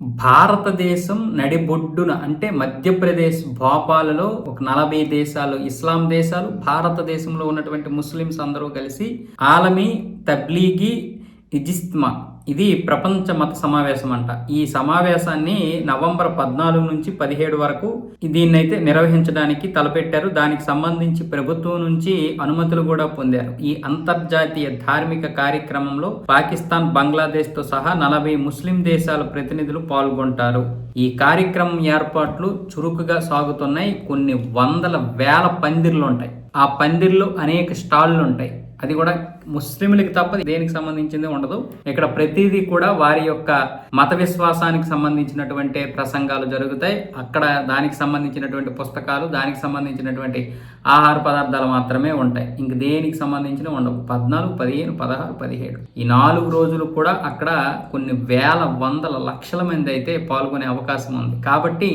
భారతదేశం నడిబొడ్డున అంటే మధ్యప్రదేశ్ భోపాలలో ఒక నలభై దేశాలు ఇస్లాం దేశాలు భారతదేశంలో ఉన్నటువంటి ముస్లిమ్స్ అందరూ కలిసి ఆలమీ తబ్లీగి ఇజిస్మా ఇది ప్రపంచ మత సమావేశం అంట ఈ సమావేశాన్ని నవంబర్ పద్నాలుగు నుంచి పదిహేడు వరకు దీన్నైతే నిర్వహించడానికి తలపెట్టారు. దానికి సంబంధించి ప్రభుత్వం నుంచి అనుమతులు కూడా పొందారు. ఈ అంతర్జాతీయ ధార్మిక కార్యక్రమంలో పాకిస్తాన్ బంగ్లాదేశ్తో సహా నలభై ముస్లిం దేశాల ప్రతినిధులు పాల్గొంటారు. ఈ కార్యక్రమం ఏర్పాట్లు చురుకుగా సాగుతున్నాయి. కొన్ని వందల వేల పందిర్లు ఉంటాయి ఆ పందిర్లు అనేక స్టాళ్ళు ఉంటాయి అది కూడా ముస్లింలకి తప్ప దేనికి సంబంధించింది ఉండదు. ఇక్కడ ప్రతిదీ కూడా వారి యొక్క మత విశ్వాసానికి సంబంధించినటువంటి ప్రసంగాలు జరుగుతాయి. అక్కడ దానికి సంబంధించినటువంటి పుస్తకాలు దానికి సంబంధించినటువంటి ఆహార పదార్థాలు మాత్రమే ఉంటాయి. ఇంక దేనికి సంబంధించిన ఉండవు. పద్నాలుగు పదిహేను పదహారు పదిహేడు. ఈ నాలుగు రోజులు కూడా అక్కడ కొన్ని వేల వందల లక్షల మంది అయితే పాల్గొనే అవకాశం ఉంది. కాబట్టి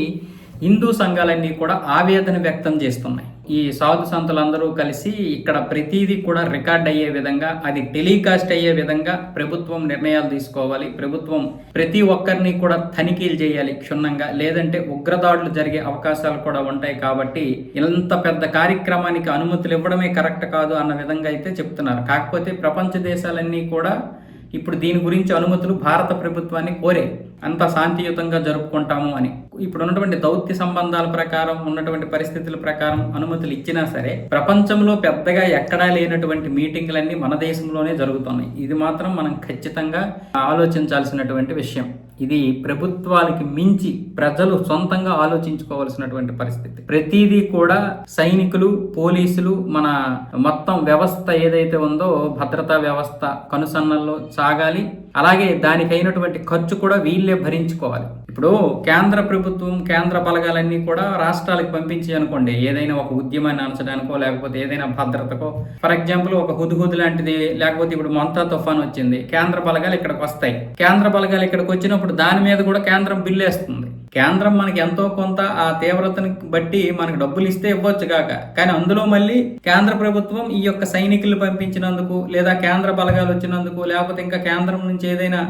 హిందూ సంఘాలన్నీ కూడా ఆవేదన వ్యక్తం చేస్తున్నాయి. ఈ సాధు సంతులందరూ కలిసి ఇక్కడ ప్రతిదీ కూడా రికార్డ్ అయ్యే విధంగా అది టెలికాస్ట్ అయ్యే విధంగా ప్రభుత్వం నిర్ణయాలు తీసుకోవాలి. ప్రభుత్వం ప్రతి ఒక్కరిని కూడా తనిఖీలు చేయాలి క్షుణ్ణంగా. లేదంటే ఉగ్రదాడులు జరిగే అవకాశాలు కూడా ఉంటాయి కాబట్టి ఇంత పెద్ద కార్యక్రమానికి అనుమతులు ఇవ్వడమే కరెక్ట్ కాదు అన్న విధంగా అయితే చెప్తున్నారు. కాకపోతే ప్రపంచ దేశాలన్నీ కూడా ఇప్పుడు దీని గురించి అనుమతులు భారత ప్రభుత్వాన్ని కోరే అంత శాంతియుతంగా జరుపుకుంటాము అని. ఇప్పుడు ఉన్నటువంటి దౌత్య సంబంధాల ప్రకారం ఉన్నటువంటి పరిస్థితుల ప్రకారం అనుమతులు ఇచ్చినా సరే ప్రపంచంలో పెద్దగా ఎక్కడా లేనటువంటి మీటింగ్లన్నీ మన దేశంలోనే జరుగుతున్నాయి. ఇది మాత్రం మనం ఖచ్చితంగా ఆలోచించాల్సినటువంటి విషయం. ఇది ప్రభుత్వాలకి మించి ప్రజలు సొంతంగా ఆలోచించుకోవాల్సినటువంటి పరిస్థితి. ప్రతిదీ కూడా సైనికులు పోలీసులు మన మొత్తం వ్యవస్థ ఏదైతే ఉందో భద్రతా వ్యవస్థ కనుసన్నల్లో సాగాలి. అలాగే దానికైనటువంటి ఖర్చు కూడా వీళ్ళే భరించుకోవాలి. ఇప్పుడు కేంద్ర ప్రభుత్వం కేంద్ర బలగాలన్నీ కూడా రాష్ట్రాలకు పంపించి అనుకోండి. ఏదైనా ఒక ఉద్యమాన్ని అనచడానికో లేకపోతే ఏదైనా భద్రతకో. ఫర్ ఎగ్జాంపుల్ ఒక హుద్హుద్ లాంటిది లేకపోతే ఇప్పుడు మొంతా తుఫాన్ వచ్చింది. కేంద్ర బలగాలు ఇక్కడికి వస్తాయి. కేంద్ర బలగాలు ఇక్కడికి వచ్చినప్పుడు ఇప్పుడు దాని మీద కూడా కేంద్రం బిల్లేస్తుంది కేంద్రం మనకి ఎంతో కొంత ఆ తీవ్రతని బట్టి మనకు డబ్బులు ఇస్తే ఇవ్వచ్చు కాక. కానీ అందులో మళ్ళీ కేంద్ర ప్రభుత్వం ఈ యొక్క సైనికులు పంపించినందుకు లేదా కేంద్ర బలగాలు వచ్చినందుకు లేకపోతే ఇంకా కేంద్రం నుంచి ఏదైనా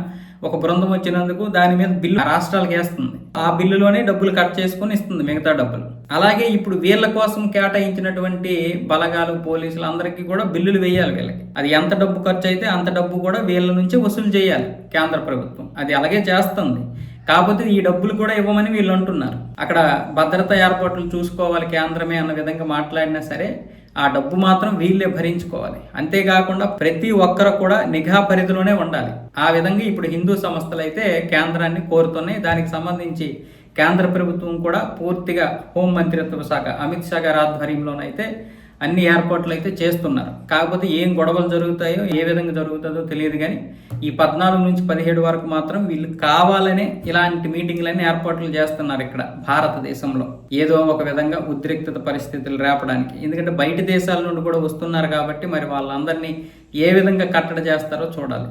ఒక బృందం వచ్చినందుకు దాని మీద బిల్లు రాష్ట్రాలకు వేస్తుంది. ఆ బిల్లులోనే డబ్బులు కట్ చేసుకొని ఇస్తుంది మిగతా డబ్బులు. అలాగే ఇప్పుడు వీళ్ళ కోసం కేటాయించినటువంటి బలగాలు పోలీసులు అందరికీ కూడా బిల్లులు వేయాలి వీళ్ళకి. అది ఎంత డబ్బు ఖర్చు అయితే అంత డబ్బు కూడా వీళ్ళ నుంచి వసూలు చేయాలి కేంద్ర ప్రభుత్వం. అది అలాగే చేస్తుంది. కాకపోతే ఈ డబ్బులు కూడా ఇవ్వమని వీళ్ళు అంటున్నారు. అక్కడ భద్రతా ఏర్పాట్లు చూసుకోవాలి కేంద్రమే అన్న విధంగా మాట్లాడినా సరే ఆ డబ్బు మాత్రం వీళ్ళే భరించుకోవాలి. అంతేకాకుండా ప్రతి ఒక్కరు కూడా నిఘా పరిధిలోనే ఉండాలి. ఆ విధంగా ఇప్పుడు హిందూ సంస్థలు అయితే కేంద్రాన్ని కోరుతున్నాయి. దానికి సంబంధించి కేంద్ర ప్రభుత్వం కూడా పూర్తిగా హోం మంత్రిత్వ శాఖ అమిత్ షా గారి ఆధ్వర్యంలోనైతే అన్ని ఏర్పాట్లు అయితే చేస్తున్నారు. కాకపోతే ఏం గొడవలు జరుగుతాయో ఏ విధంగా జరుగుతుందో తెలియదు కానీ ఈ పద్నాలుగు నుంచి పదిహేడు వరకు మాత్రం వీళ్ళు కావాలనే ఇలాంటి మీటింగ్లన్నీ ఏర్పాట్లు చేస్తున్నారు ఇక్కడ భారతదేశంలో. ఏదో ఒక విధంగా ఉద్రిక్తత పరిస్థితులు రేపడానికి. ఎందుకంటే బయట దేశాల నుండి కూడా వస్తున్నారు కాబట్టి మరి వాళ్ళందరినీ ఏ విధంగా కట్టడి చేస్తారో చూడాలి.